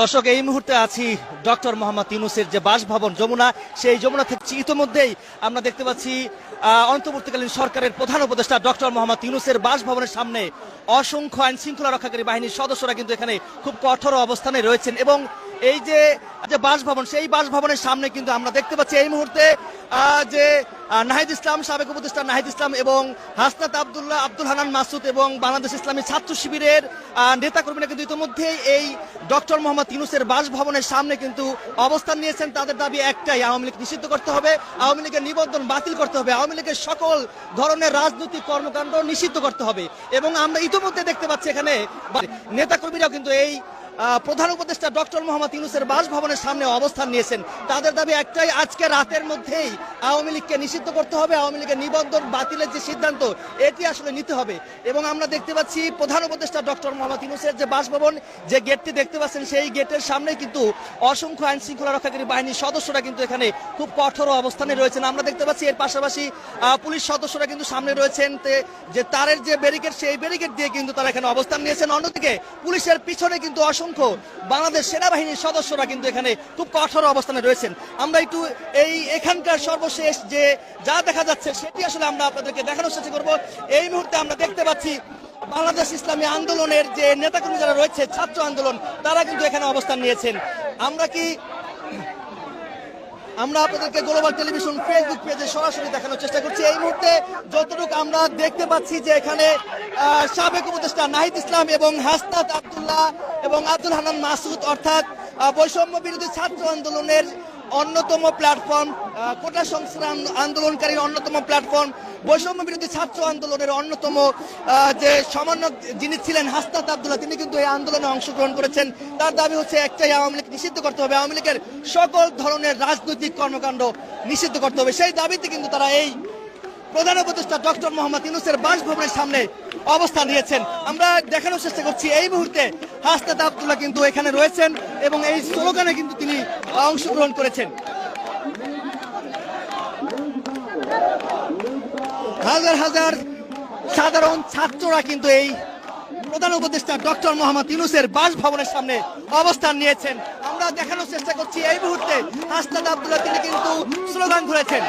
দর্শক, এই মুহূর্তে আছি ডক্টর মোহাম্মদ ইউনুসের যে বাসভবন যমুনা, সেই যমুনা থেকে ইতিমধ্যেই আমরা দেখতে পাচ্ছি অন্তর্বর্তীকালীন সরকারের প্রধান উপদেষ্টা ডক্টর মোহাম্মদ ইউনুসের বাসভবনের সামনে অসংখ্য আইন শৃঙ্খলা রক্ষাকারী বাহিনীর সদস্যরা কিন্তু এখানে খুব কঠোর অবস্থানে রয়েছেন এবং এই যে যে বাসভবন, সেই বাসভবনের সামনে কিন্তু আমরা দেখতে পাচ্ছি এই মুহূর্তে যে নাহিদ ইসলাম, সাবেক উপদেষ্টা নাহিদ ইসলাম এবং হাসনাত আবদুল্লাহ, আব্দুল হানান মাসুদ এবং বাংলাদেশ ইসলামী ছাত্র শিবিরের নেতাকর্মীরা কিন্তু ইতিমধ্যেই এই ডক্টর মোহাম্মদ ইউনুসের বাসভবনের সামনে কিন্তু অবস্থান নিয়েছেন। তাদের দাবি একটাই, আওয়ামী লীগ নিষিদ্ধ করতে হবে, আওয়ামী লীগের নিবন্ধন বাতিল করতে হবে, আওয়ামী লীগের সকল ধরনের রাজনৈতিক কর্মকাণ্ড নিষিদ্ধ করতে হবে। এবং আমরা ইতিমধ্যে দেখতে পাচ্ছি এখানে, নেতাকর্মীরাও কিন্তু এই প্রধান উপদেষ্টা ডক্টর মোহাম্মদ ইউনুসের বাসভবনের সামনে অবস্থান নিয়েছেন। তাদের দাবি একটাই, আজকে রাতের মধ্যেই আওয়ামী লীগকে নিষিদ্ধ করতে হবে, আওয়ামী লীগের নিবন্ধন বাতিলের যে সিদ্ধান্ত, এটি আসলে নিতে হবে। এবং আমরা দেখতে পাচ্ছি, প্রধান উপদেষ্টা ডক্টর মোহাম্মদ ইউনুসের যে বাসভবন, যে গেটটি দেখতে পাচ্ছেন, সেই গেটের সামনে কিন্তু অসংখ্য আইন শৃঙ্খলা রক্ষাকারী বাহিনীর সদস্যরা কিন্তু এখানে খুব কঠোর অবস্থানে রয়েছেন। আমরা দেখতে পাচ্ছি, এর পাশাপাশি পুলিশ সদস্যরা কিন্তু সামনে রয়েছেন যে তারের যে ব্যারিকেড সেই ব্যারিকেড দিয়ে কিন্তু তারা এখানে অবস্থান নিয়েছেন। অন্যদিকে পুলিশের পিছনে কিন্তু অসংখ্য বাংলাদেশ সেনাবাহিনীর সদস্যরা কিন্তু এখানে খুব কঠোর অবস্থানে রয়েছেন। আমরা একটু এই এখানকার সর্বশেষ যে যা দেখা যাচ্ছে সেটি আসলে আমরা আপনাদেরকে দেখানোর চেষ্টা করব। এই মুহূর্তে আমরা দেখতে পাচ্ছি বাংলাদেশ ইসলামী আন্দোলনের যে নেতাকর্মী যারা রয়েছে, ছাত্র আন্দোলন, তারা কিন্তু এখানে অবস্থান নিয়েছেন। আমরা কি আমরা আপনাদেরকে গ্লোবাল টেলিভিশন ফেসবুক পেজে সরাসরি দেখানোর চেষ্টা করছি। এই মুহূর্তে যতটুকু আমরা দেখতে পাচ্ছি যে এখানে সাবেক উপদেষ্টা নাহিদ ইসলাম এবং হাসনাত আব্দুল্লাহ এবং আব্দুল হানান মাসুদ, অর্থাৎ বৈষম্য বিরোধী ছাত্র আন্দোলনের অন্যতম প্ল্যাটফর্ম কোটা সংস্কার আন্দো- আন্দোলনকারীর অন্যতম প্ল্যাটফর্ম বৈষম্য বিরোধী ছাত্র আন্দোলনের অন্যতম যে সমন্বয়ক যিনি ছিলেন হাসনাত আব্দুল্লাহ, তিনি কিন্তু এই আন্দোলনে অংশগ্রহণ করেছেন। তার দাবি হচ্ছে একটাই, আওয়ামী লীগ নিষিদ্ধ করতে হবে। আওয়ামী লীগের সকল ধরনের রাজনৈতিক কর্মকাণ্ড নিষিদ্ধ করতে হবে। সেই দাবিতে কিন্তু তারা এই প্রধান উপদেষ্টা ডক্টর মোহাম্মদ ইউনুসের বাসভবনের সামনে অবস্থান নিয়েছেন। আমরা দেখানোর চেষ্টা করছি, এই মুহূর্তে হাসনাত আব্দুল্লাহ কিন্তু এখানে রয়েছেন এবং এই স্লোগানে কিন্তু তিনি অংশগ্রহণ করেছেন। হাজার হাজার সাধারণ ছাত্ররা কিন্তু এই প্রধান উপদেষ্টা ডক্টর মোহাম্মদ ইউনুসের বাসভবনের সামনে অবস্থান নিয়েছেন। আমরা দেখানোর চেষ্টা করছি, এই মুহূর্তে হাসনাত আব্দুল্লাহ তিনি কিন্তু স্লোগান ধরেছেন।